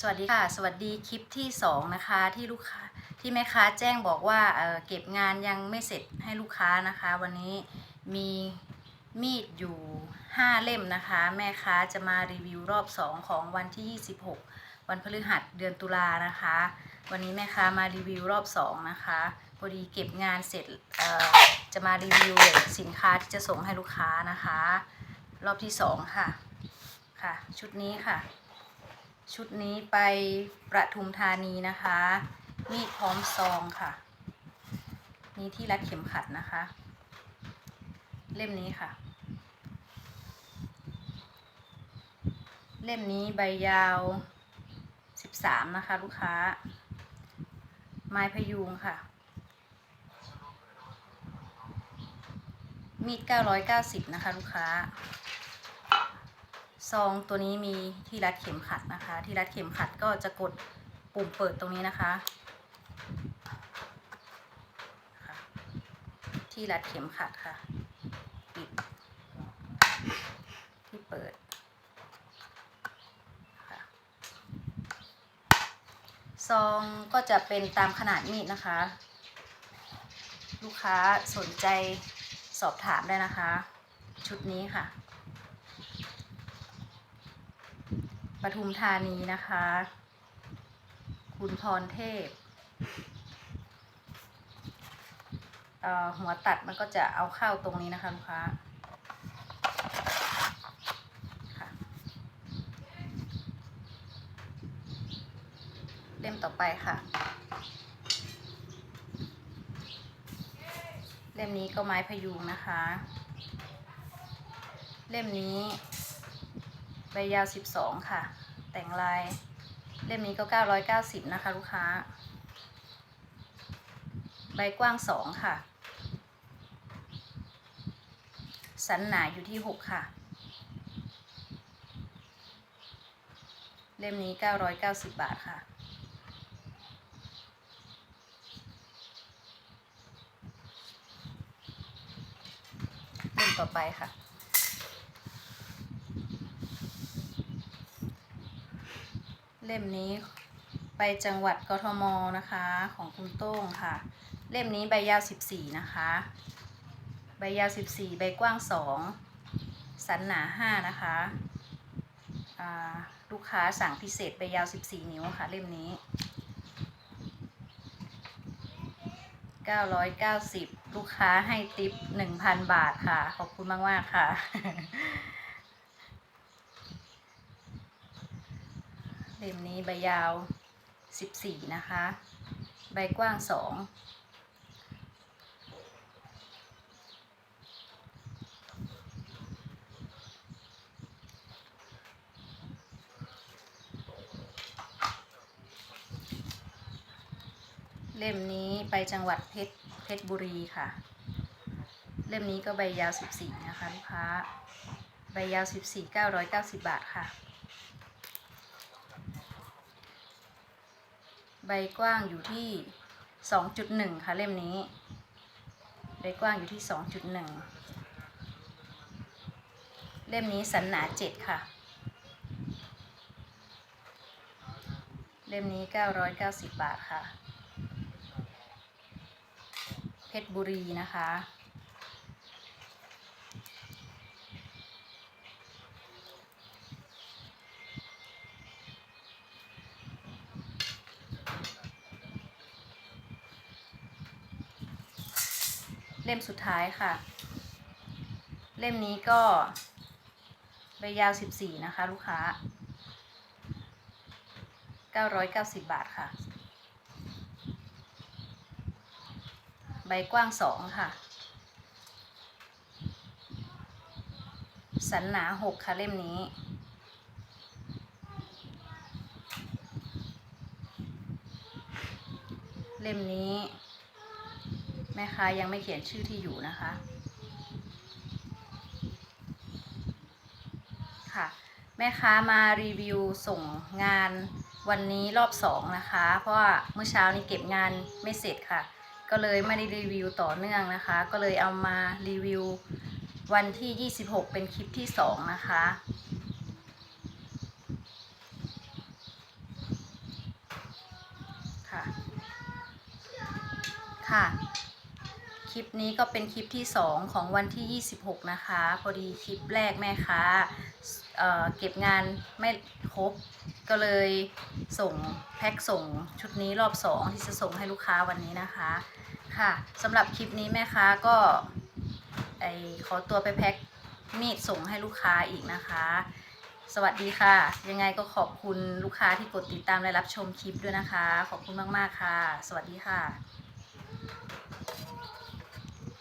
สวัสดีค่ะ สวัสดีคลิปที่สองนะคะที่ลูกค้าที่แม่ค้าแจ้งบอกว่าเเก็บงานยังไม่เสร็จให้ลูกค้านะคะ วันนี้มีมีดอยู่ 5 เล่มนะคะ แม่ค้าจะมารีวิวรอบ 2 ของวันที่ 26 วันพฤหัสเดือนตุลานะคะ วันนี้แม่ค้ามารีวิวรอบ 2 นะคะพอดีเก็บงานเสร็จจะมารีวิวสินค้าที่จะส่งให้ลูกค้านะคะ รอบที่ 2 ค่ะค่ะ ชุดนี้ค่ะ ชุดนี้ไปประทุมธานีนะคะ มีดพร้อมซองค่ะ นี่ที่รัดเข็มขัดนะคะ เล่มนี้ค่ะ เล่มนี้ใบยาว13นะคะ ลูกค้า ไม้พยุงค่ะ มีด990นะคะ ลูกค้า ซองตัวนี้มีที่รัดเข็มขัดนะคะ ที่รัดเข็มขัดก็จะกดปุ่มเปิดตรงนี้นะคะ ที่รัดเข็มขัดค่ะปิดที่เปิดซองก็จะเป็นตามขนาดมีดนะคะ ลูกค้าสนใจสอบถามได้นะคะ ชุดนี้ค่ะ ปทุมธานีนะคะ คุณพรเทพเอ่อหัวตัดมันก็จะเอาเข้าตรงนี้นะคะลูกค้าค่ะเล่มต่อไปค่ะ เล่มนี้ก็ไม้พยุงนะคะ เล่มนี้ ใบยาว 12 ค่ะ แต่งลายเล่มนี้ก็ 990 นะคะ ลูกค้า ใบกว้าง 2 ค่ะ สันหนาอยู่ที่ 6 ค่ะ เล่มนี้ 990 บาทค่ะเล่มต่อไปค่ะ เล่มนี้ไปจังหวัดกทมนะคะของคุณโต้งค่ะ เล่มนี้ใบยาว 14 นะคะ ใบยาว 14 ใบกว้าง 2 สันหนา 5 นะคะลูกค้าสั่งพิเศษใบยาว 14 นิ้วค่ะ เล่มนี้ 990 ลูกค้าให้ติป 1,000 บาทค่ะ ขอบคุณมาก ๆ ค่ะ เล่มนี้ใบยาว 14 นะคะ ใบกว้าง 2 เล่มนี้ไปจังหวัดเพชรเพชรบุรีค่ะ เล่มนี้ก็ใบยาว 14 นะคะลูกค้า ใบยาว 14 990 บาทค่ะ ใบกว้างอยู่ที่ 2.1 ค่ะเล่มนี้ ใบกว้างอยู่ที่ 2.1 เล่มนี้สันหนา 7 ค่ะ เล่มนี้ 990 บาทค่ะ เพชรบุรีนะคะ เล่มสุดท้ายค่ะ เล่มนี้ก็ใบยาว 14 นะคะ ลูกค้า 990 บาทค่ะ ใบกว้าง 2 ค่ะ สันหนา 6 ค่ะเล่มนี้ เล่มนี้ แม่ค้ายังไม่เขียนชื่อที่อยู่นะคะ ค่ะ แม่ค้ามารีวิวส่งงานวันนี้รอบสองนะคะ เพราะว่าเมื่อเช้านี้เก็บงานไม่เสร็จค่ะ ก็เลยไม่ได้รีวิวต่อเนื่องนะคะ ก็เลยเอามารีวิววันที่ 26 เป็นคลิปที่สองนะค่ะค่ะ ลิปนี้ก็เป็นคลิปที่ 2 ของวันที่ 26 นะคะ พอดีคลิปแรกแม่ค้าเเก็บงานไม่ครบ ก็เลยส่งแพ็คส่งชุดนี้รอบ 2 ที่จะส่งให้ลูกค้าวันนี้นะคะค่ะสำหรับคลิปนี้แม่ค้าก็ไอขอตัวไปแพ็คมีดส่งให้ลูกค้าอีกนะคะ สวัสดีค่ะ ยังไงก็ขอบคุณลูกค้าที่กดติดตามและรับชมคลิปด้วยนะคะ ขอบคุณมาก ๆ ค่ะ สวัสดีค่ะ